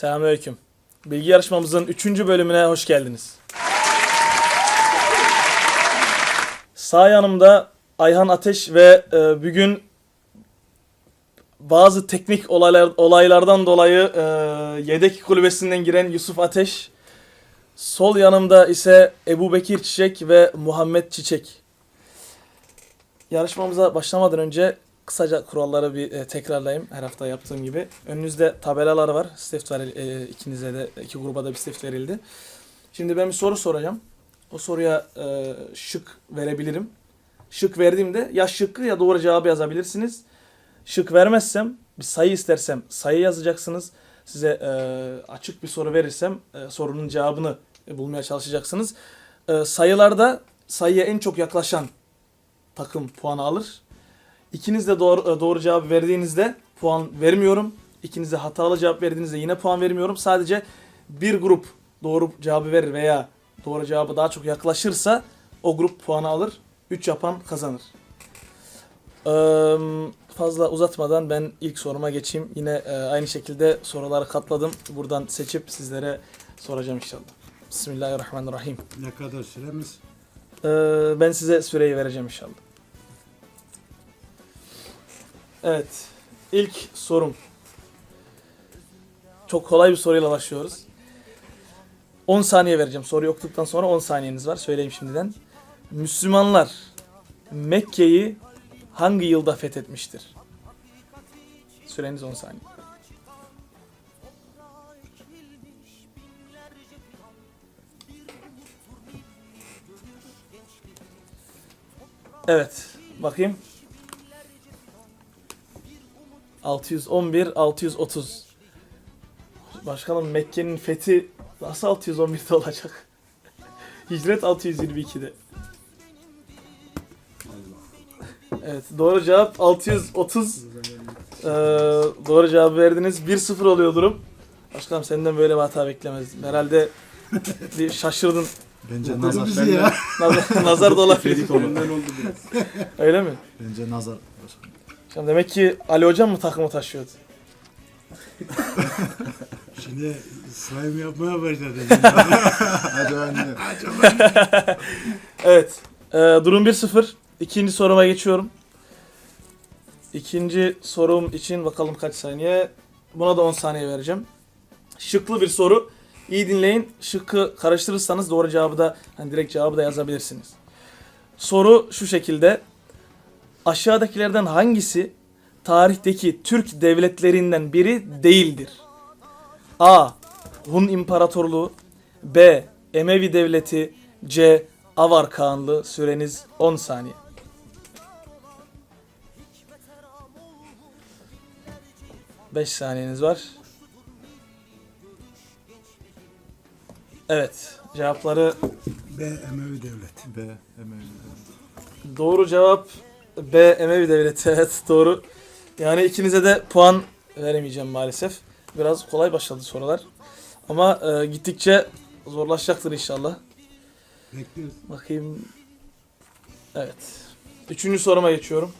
Selamünaleyküm. Bilgi yarışmamızın 3. bölümüne hoş geldiniz. Sağ yanımda Ayhan Ateş ve e, bugün bazı teknik olaylar olaylardan dolayı e, yedek kulübesinden giren Yusuf Ateş. Sol yanımda ise Ebu Bekir Çiçek ve Muhammed Çiçek. Yarışmamıza başlamadan önce kısaca kuralları bir e, tekrarlayayım her hafta yaptığım gibi. Önünüzde tabelalar var. Stift var e, ikinize de iki gruba da bir stift verildi. Şimdi ben bir soru soracağım. O soruya e, şık verebilirim. Şık verdiğimde ya şıkkı ya doğru cevabı yazabilirsiniz. Şık vermezsem bir sayı istersem sayı yazacaksınız. Size e, açık bir soru verirsem e, sorunun cevabını e, bulmaya çalışacaksınız. E, sayılarda sayıya en çok yaklaşan takım puanı alır. İkiniz de doğru, e, doğru cevap verdiğinizde puan vermiyorum. İkiniz de hatalı cevap verdiğinizde yine puan vermiyorum. Sadece bir grup doğru cevabı verir veya doğru cevabı daha çok yaklaşırsa o grup puanı alır. 3 yapan kazanır. Eee, fazla uzatmadan ben ilk soruma geçeyim. Yine e, aynı şekilde soruları katladım. Buradan seçip sizlere soracağım inşallah. Bismillahirrahmanirrahim. Ne kadar süremiz? Ee, ben size süreyi vereceğim inşallah. Evet. İlk sorum. Çok kolay bir soruyla başlıyoruz. 10 saniye vereceğim. Soruyu okuduktan sonra 10 saniyeniz var. Söyleyeyim şimdiden. Müslümanlar Mekke'yi hangi yılda fethetmiştir? Süreniz 10 saniye. Evet. Bakayım. 611, 630. Başkanım Mekke'nin fethi nasıl 611'de olacak? Hicret 622'de. Evet doğru cevap 630. Ee, doğru cevabı verdiniz. 1-0 oluyor durum. Başkanım senden böyle bir hata beklemezdim. Herhalde bir şaşırdın. Bence nazar. bizi ya. Nazar, nazar da olabilir. Öyle mi? Bence nazar. Şimdi demek ki Ali Hocam mı takımı taşıyordu? Şimdi slime yapmaya başladı. Hadi anne. Evet. Ee, durum 1-0. İkinci soruma geçiyorum. İkinci sorum için bakalım kaç saniye. Buna da 10 saniye vereceğim. Şıklı bir soru. İyi dinleyin. Şıkkı karıştırırsanız doğru cevabı da hani direkt cevabı da yazabilirsiniz. Soru şu şekilde. Aşağıdakilerden hangisi tarihteki Türk devletlerinden biri değildir? A. Hun İmparatorluğu B. Emevi Devleti C. Avar Kağanlığı Süreniz 10 saniye. Beş saniyeniz var. Evet. Cevapları B. Emevi Devlet. B. Emeği. doğru cevap B. Emevi Devleti. Evet doğru. Yani ikinize de puan veremeyeceğim maalesef. Biraz kolay başladı sorular. Ama e, gittikçe zorlaşacaktır inşallah. Bekliyoruz. Bakayım. Evet. Üçüncü soruma geçiyorum.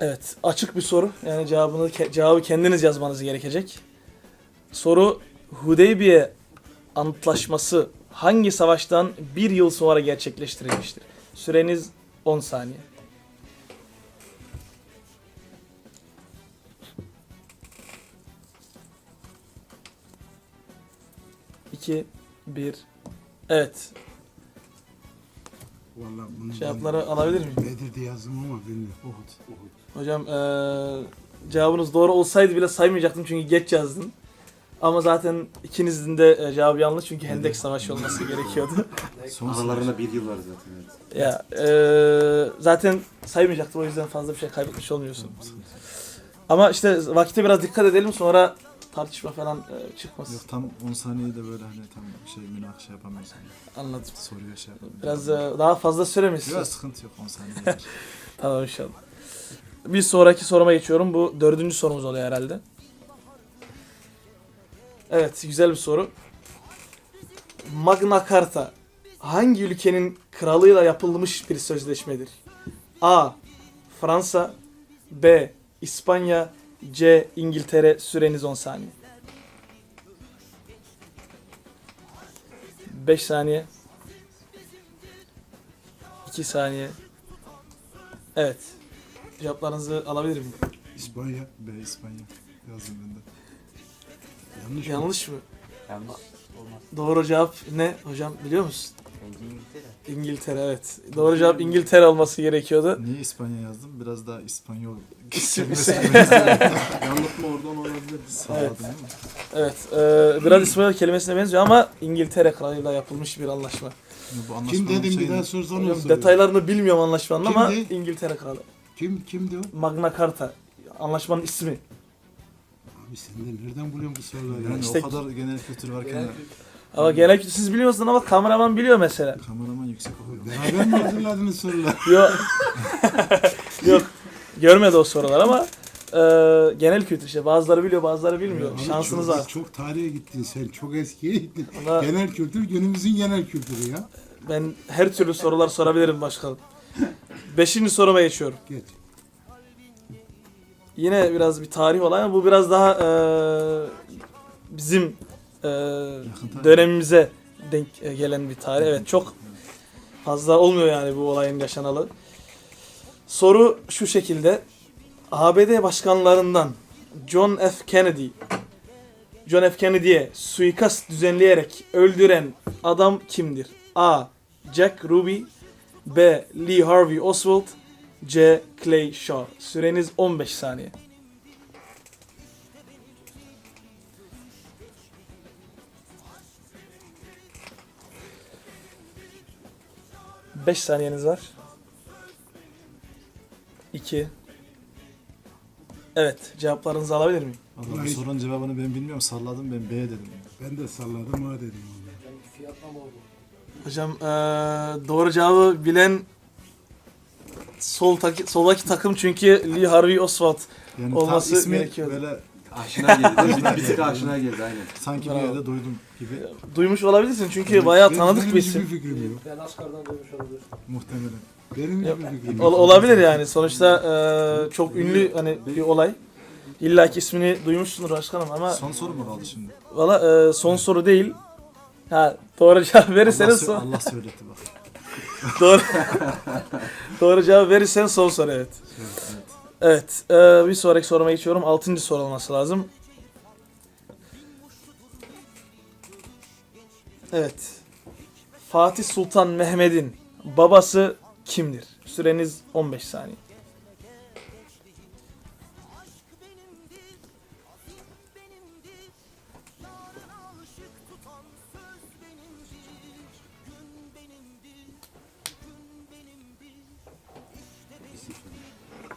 Evet. Açık bir soru. Yani cevabını cevabı kendiniz yazmanız gerekecek. Soru Hudeybiye Antlaşması hangi savaştan bir yıl sonra gerçekleştirilmiştir? Süreniz 10 saniye. İki, bir. Evet. Vallahi bunu Cevapları alabilir miyim? ben Nedir diye yazdım ama bilmiyorum. Uhud. Uhud. Hocam eee, cevabınız doğru olsaydı bile saymayacaktım çünkü geç yazdın. Ama zaten ikinizin de e, cevabı yanlış çünkü Hendek Savaşı olması gerekiyordu. Son Aralarında bir yıl var zaten. Evet. ya eee, zaten saymayacaktım o yüzden fazla bir şey kaybetmiş olmuyorsun. Ama işte vakite biraz dikkat edelim sonra tartışma falan e, çıkmasın. Yok tam 10 saniyede böyle hani tam şey münakşa yapamayız. Yani. Anladım. Soruya şey yapamayız. Biraz e, daha fazla süremiz. Yok sıkıntı yok 10 saniye. Tamam inşallah. Bir sonraki soruma geçiyorum. Bu dördüncü sorumuz oluyor herhalde. Evet, güzel bir soru. Magna Carta hangi ülkenin kralıyla yapılmış bir sözleşmedir? A. Fransa B. İspanya, C. İngiltere. Süreniz 10 saniye. 5 saniye. 2 saniye. Evet. Cevaplarınızı alabilir miyim? İspanya. B İspanya. Yazdım ben de. Yanlış mı? Yanlış mı? Yanlış olmaz. Doğru cevap ne hocam biliyor musun? Bence İngiltere. İngiltere evet. Doğru cevap İngiltere olması gerekiyordu. Niye İspanya yazdım? Biraz daha İspanyol kelimesi Yanlışma oradan olabilir. sağladım değil mi? Evet. E, biraz İspanyol kelimesine benziyor ama İngiltere kralıyla yapılmış bir anlaşma. Bu Kim dedim bir daha. Hocam soruyu. detaylarını bilmiyorum anlaşmanın ama Kimdi? İngiltere kralı. Kim, kimdi o? Magna Carta. Anlaşmanın ismi. Abi sen de nereden buluyorsun bu soruları? Yani ya? İşte- o kadar genel kültür varken Ama genel kültür siz biliyorsunuz ama kameraman biliyor mesela. kameraman yüksek okuyor. Beraber mi hazırladınız soruları? Yok. Yok. Görmedi o sorular ama e, genel kültür işte. Bazıları biliyor bazıları bilmiyor. Abi Şansınız çok, var. Çok tarihe gittin sen. Çok eskiye gittin. Ama Genel kültür günümüzün genel kültürü ya. ben her türlü sorular sorabilirim başkanım. Beşinci soruma geçiyorum. Geç. Yine biraz bir tarih olay ama bu biraz daha e, bizim e, dönemimize denk e, gelen bir tarih. Evet çok fazla olmuyor yani bu olayın yaşanalı. Soru şu şekilde. ABD başkanlarından John F. Kennedy John F. Kennedy'ye suikast düzenleyerek öldüren adam kimdir? A. Jack Ruby B. Lee Harvey Oswald C. Clay Shaw Süreniz 15 saniye. Beş saniyeniz var. İki. Evet, cevaplarınızı alabilir miyim? Valla bu sorunun cevabını ben bilmiyorum. Salladım ben B dedim. Ben de salladım ha dedim. Hocam eee, doğru cevabı bilen sol taki- soldaki takım çünkü Lee Harvey Oswald. Yani Olması ismi gerekiyordu. böyle Aşina geldi. Bir, bir tık aşina geldi aynen. sanki bir Bravo. yerde duydum gibi Duymuş olabilirsin çünkü bayağı Ben- tanıdık benim bir isim. fikrim yok. Ben askardan duymuş olabilir. muhtemelen. Benim hiçbir fikrim Ol- yok. olabilir yani sonuçta eee, çok ünlü hani bir olay. İlla ki ismini duymuşsundur başkanım ama Son soru mu kaldı şimdi? valla eee, son soru değil. Ha doğru cevap Allah, verirseniz sö- son, Allah söyletti bak. doğru doğru cevap verirseniz son soru evet. Evet, eee, bir sonraki soruma geçiyorum. Altıncı soru olması lazım. Evet. Fatih Sultan Mehmet'in babası kimdir? Süreniz 15 saniye.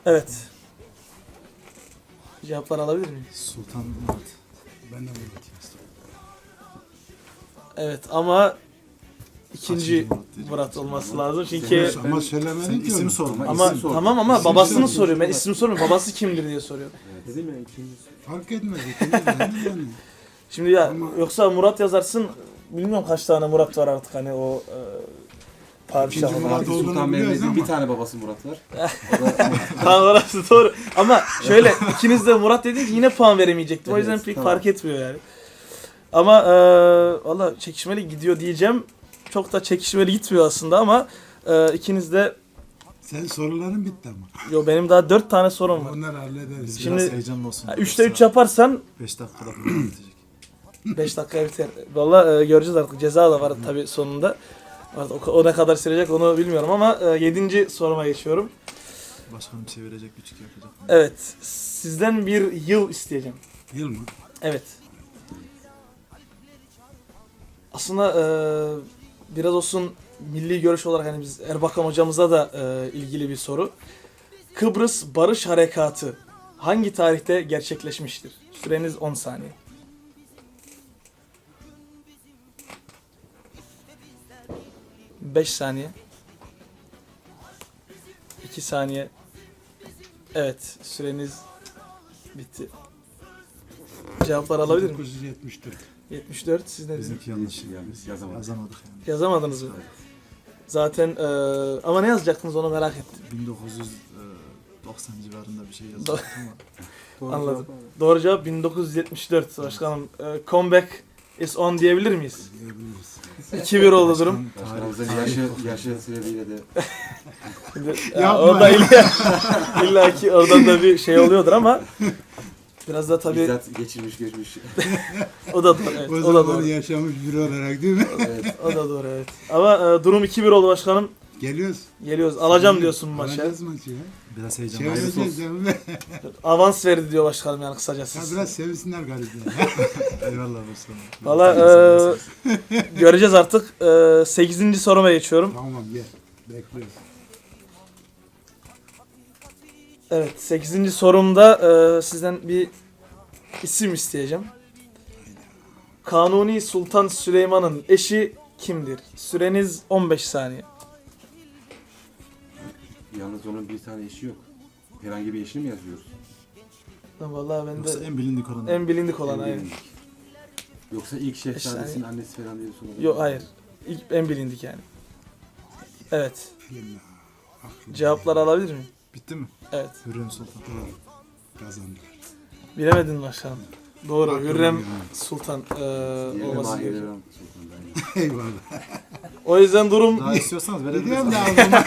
Evet. Cevaplar alabilir miyim? Sultan Murat. Ben de Murat yazdım. Evet ama ikinci Murat? Murat olması lazım çünkü Ama söylemedin ki isim sorma. ama isim sor. tamam ama İsim babasını söyle. soruyor. Ben isim sormuyorum. Babası kimdir diye soruyor. Dedim ya ikinci. Fark etmez. ikimiz de yani. Şimdi ya Ama- yoksa Murat yazarsın bilmiyorum kaç tane Murat var artık hani o e, padişah İkinci olan. Murat olduğunu Sultan biliyoruz Mehmet'in ama. bir tane babası Murat var. O da Tamam orası doğru. Ama şöyle ikiniz de Murat dediniz yine puan veremeyecektim. o Evet, yüzden pek tamam. fark etmiyor yani. Ama e, valla çekişmeli gidiyor diyeceğim. Çok da çekişmeli gitmiyor aslında ama e, ikiniz de Sen soruların bitti ama. yo benim daha dört tane sorum var. Onları hallederiz. Şimdi- biraz heyecanlı olsun. 3'te 3 yaparsan 5 dakikada bunu bitecek. 5 dakika biter. Valla e, göreceğiz artık. Ceza da var tabi sonunda. O, o ne kadar sürecek onu bilmiyorum ama 7. soruma geçiyorum. Başkanım çevirecek, küçük yapacak. Evet. Sizden bir yıl isteyeceğim. Yıl mı? Evet. Aslında e, biraz olsun milli görüş olarak hani biz Erbakan hocamıza da e, ilgili bir soru. Kıbrıs Barış Harekatı hangi tarihte gerçekleşmiştir? Süreniz 10 saniye. Beş saniye. 2 saniye. Evet, süreniz bitti. Cevaplar alabilir miyim? 1974. 74 siz ne dediniz? Bizimki yanlış. yanlış yazamadım. Yazamadık yani. Yazamadınız mı? Zaten eee, ama ne yazacaktınız onu merak ettim. 90 civarında bir şey yazıyor ama. Anladım. Doğru cevap 1974 başkanım. E, comeback is on diyebilir miyiz? Diyebiliriz. 2-1 oldu durum. Başkanımızın yaşı, yaşı sebebiyle de ya orada illa, illa ki oradan da bir şey oluyordur ama biraz da tabii bizzat geçirmiş geçmiş. o da doğru. Evet, O o da doğru. yaşamış biri olarak değil mi? evet. O da doğru evet. Ama e, durum 2-1 oldu başkanım. Geliyoruz. Geliyoruz. Alacağım diyorsun bu maçı. Alacağız maçı ya. Biraz heyecan var. Çevireceğiz canım. Ya Avans verdi diyor başkanım yani kısacası. biraz sevinsinler galiba. Eyvallah başkanım. Valla e, göreceğiz artık. E, 8. soruma geçiyorum. tamam gel. Bekliyoruz. Evet 8. sorumda e, sizden bir isim isteyeceğim. Kanuni Sultan Süleyman'ın eşi kimdir? Süreniz 15 saniye. Yalnız onun bir tane eşi yok. Herhangi bir eşini mi yazıyoruz? Vallahi ben Yoksa de en bilindik olan. en bilindik olan En aynen. bilindik. Yoksa ilk şehzadesinin saniye. annesi falan diye sorulur. Yok hayır. İlk en bilindik yani. Evet. Aklım. Cevapları alabilir miyim? Bitti mi? Evet. Hürrem Sultan. Kazandılar. Bilemedin başkanım. Doğru. Hürrem. Sultan e, Diğeri olması Mahir gerekiyor. Sultan, aynen. Eyvallah. O yüzden durum Daha istiyorsanız Biliyorum verebiliriz. da ağzıma.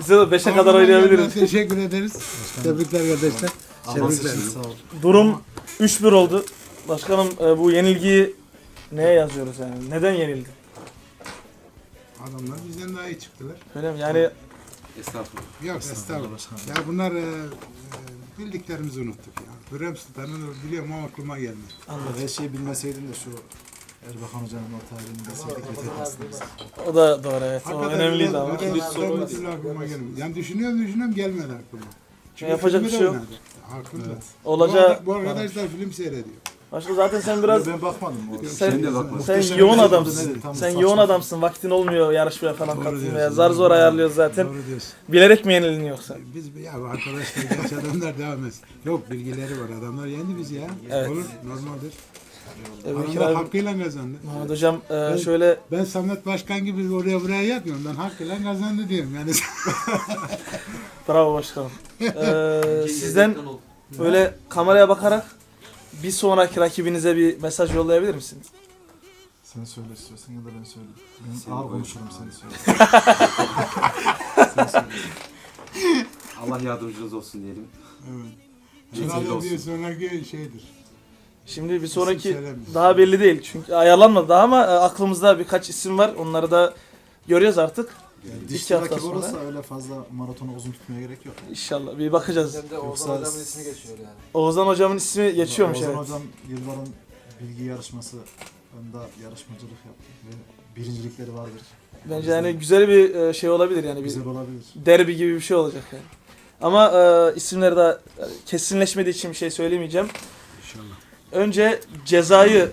bize de 5'e kadar oynayabiliriz. Teşekkür ederiz. Tebrikler kardeşler. Tebrikler. sağ ol. Durum 3-1 oldu. Başkanım e, bu yenilgiyi neye yazıyoruz yani? Neden yenildi? Adamlar bizden daha iyi çıktılar. Öyle mi? Yani Estağfurullah. Yok Estağfurullah. Ya bunlar e, e, bildiklerimizi unuttuk ya. Hürrem Sultan'ın biliyorum ama aklıma gelmedi. anladım. Her şeyi bilmeseydim de şu Erbakan Hoca'nın o tarihini bilseydik yeter O da doğru evet. O önemliydi ama. Sultan'ın soru. bir aklıma gelmedi. Yani düşünüyorum düşünüyorum gelmedi aklıma. Çünkü Yapacak bir şey yok. oynadı. Haklı da. Olacağı... Bu arkadaşlar film seyrediyor. Başka zaten sen biraz... Ben bakmadım o. Sen, Sen de bakma. sen Muhteşem yoğun bir şey adamsın. oldu, ne? Tam Sen saçma. yoğun adamsın. Vaktin olmuyor yarışmaya falan katılmaya. Zar zor ayarlıyoruz zaten. Doğru diyorsun. Bilerek mi yenildin yoksa? Biz ya bu arkadaşlar genç adamlar devam etsin. Yok bilgileri var adamlar yendi bizi ya. Evet. Olur normaldir. Adamlar abi, hakkıyla kazandı. Muhammed Hocam e, şöyle Ben Samet Başkan gibi oraya buraya yapmıyorum. Ben hakkıyla kazandı diyorum. Yani bravo başkanım. E, sizden böyle kameraya bakarak bir sonraki rakibinize bir mesaj yollayabilir misiniz? Sen söyle istiyorsan ya da ben söyleyeyim. Ben ağır konuşurum sen söyle. Allah yardımcınız olsun diyelim. evet. Olsun. bir sonraki şeydir. Şimdi bir sonraki daha belli değil. Çünkü ayarlanmadı daha ama e, aklımızda birkaç isim var. Onları da görüyoruz artık. Yani İki dişli hafta rakip sonra. olursa öyle fazla maratonu uzun tutmaya gerek yok. İnşallah bir bakacağız. Hem de Oğuzhan Yoksa- hocamın ismi geçiyor yani. Oğuzhan hocamın ismi geçiyormuş Ozan evet. hocam yılların bilgi yarışması onda yarışmacılık yaptı ve birincilikleri vardır. Bence yani güzel bir e, şey olabilir yani bir Güzel olabilir. derbi gibi bir şey olacak yani. Ama e, isimleri daha kesinleşmediği için bir şey söylemeyeceğim. Önce cezayı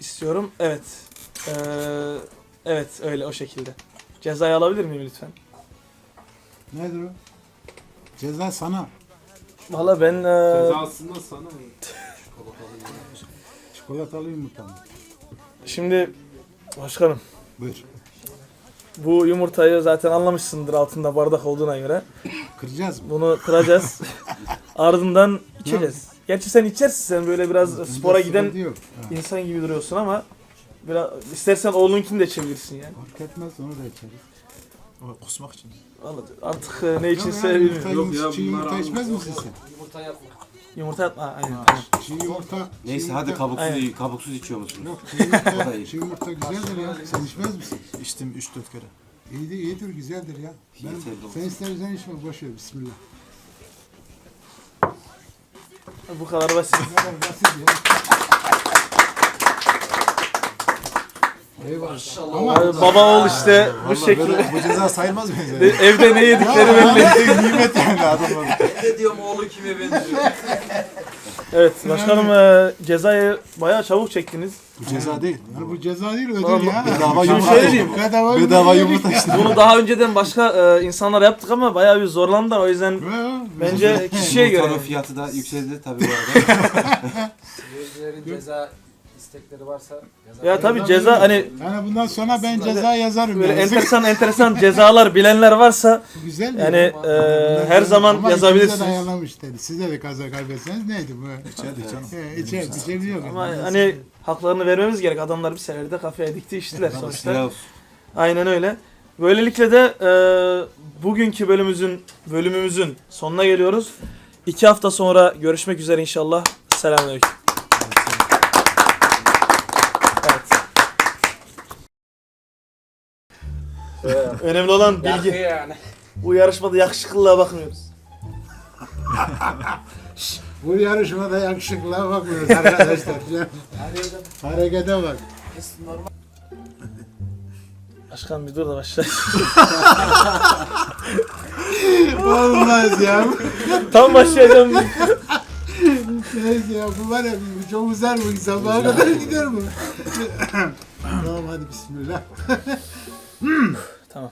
istiyorum. Evet. E, evet öyle o şekilde. Cezayı alabilir miyim lütfen? Nedir o? Ceza sana. Valla ben e, aslında sana Çikolatalı yumurta mı? şimdi başkanım Buyur. bu yumurtayı zaten anlamışsındır altında bardak olduğuna göre. Kıracağız mı? Bunu kıracağız. Ardından içeceğiz. Gerçi sen içersin sen böyle biraz spora Bunda giden sıkıntı Yok. Ha. insan gibi duruyorsun ama biraz istersen oğlunkini de içebilirsin yani. Fark etmez onu da içeriz. O kusmak için. Vallahi artık e, ne içinse Yok ya, bilmiyorum. yumurta, Yok ya, çiğ yumurta bunlar içmez misin sen? Yumurta yapma. Yumurta yapma. Ha, aynen. Ha. tamam. Çiğ yumurta. Neyse çiğ hadi yumurta- kabuksuz, Aynen. kabuksuz içiyor musunuz? Yok çiğ yumurta, O da iyi. çiğ yumurta güzeldir ya. Sen içmez misin? İçtim 3-4 kere. İyidir, iyidir, güzeldir ya. Ben, Yeterli olsun. sen istersen içme, boş ver, bismillah. Bu kadar basit. Eyvallah. Ama Ee, Baba oğul işte bu Vallahi şekilde. böyle bu ceza sayılmaz mı? E, Evde ne yedikleri belli. Nimet yani adamlar. Ben de diyorum oğlu kime benziyor. Evet başkanım e, cezayı bayağı çabuk çektiniz. Bu ceza değil. yani bu ceza değil, ödül Vallahi ya. Bedava Şimdi yumurta. diyeyim. Bedava, Bedava yumurta işte. Bunu daha önceden başka e, insanlar yaptık ama bayağı bir zorlandılar o yüzden bence kişiye göre. Yumurtanın fiyatı da yükseldi tabii bu arada. Seyircilerin ceza istekleri varsa yazar. Ya tabii ceza hani Yani bundan sonra ben ceza yazarım. böyle yani. enteresan enteresan cezalar bilenler varsa Güzel yani ya. e, her zaman ama yazabilirsiniz. ikimize de ayarlamış dedi. Size de kaza kaybetseniz neydi bu? İçerdik canım. He, içer, bir şey yok. Ama hani haklarını vermemiz gerek. Adamlar bir sefer de kafaya dikti içtiler sonuçta. Aynen öyle. Böylelikle de e, bugünkü bölümümüzün bölümümüzün sonuna geliyoruz. İki hafta sonra görüşmek üzere inşallah. Selamünaleyküm. Evet. Önemli olan Bilgi bilgi. yani. Bu yarışmada yakışıklılığa bakmıyoruz. Bu yarışmada yakışıklığa bakmıyoruz arkadaşlar. Harekete bak. Başkan bir dur da başla. Olmaz ya. Tam başlayacağım. Neyse ya bu var ya bu çok uzar bu sabaha kadar gider bu. tamam hadi bismillah.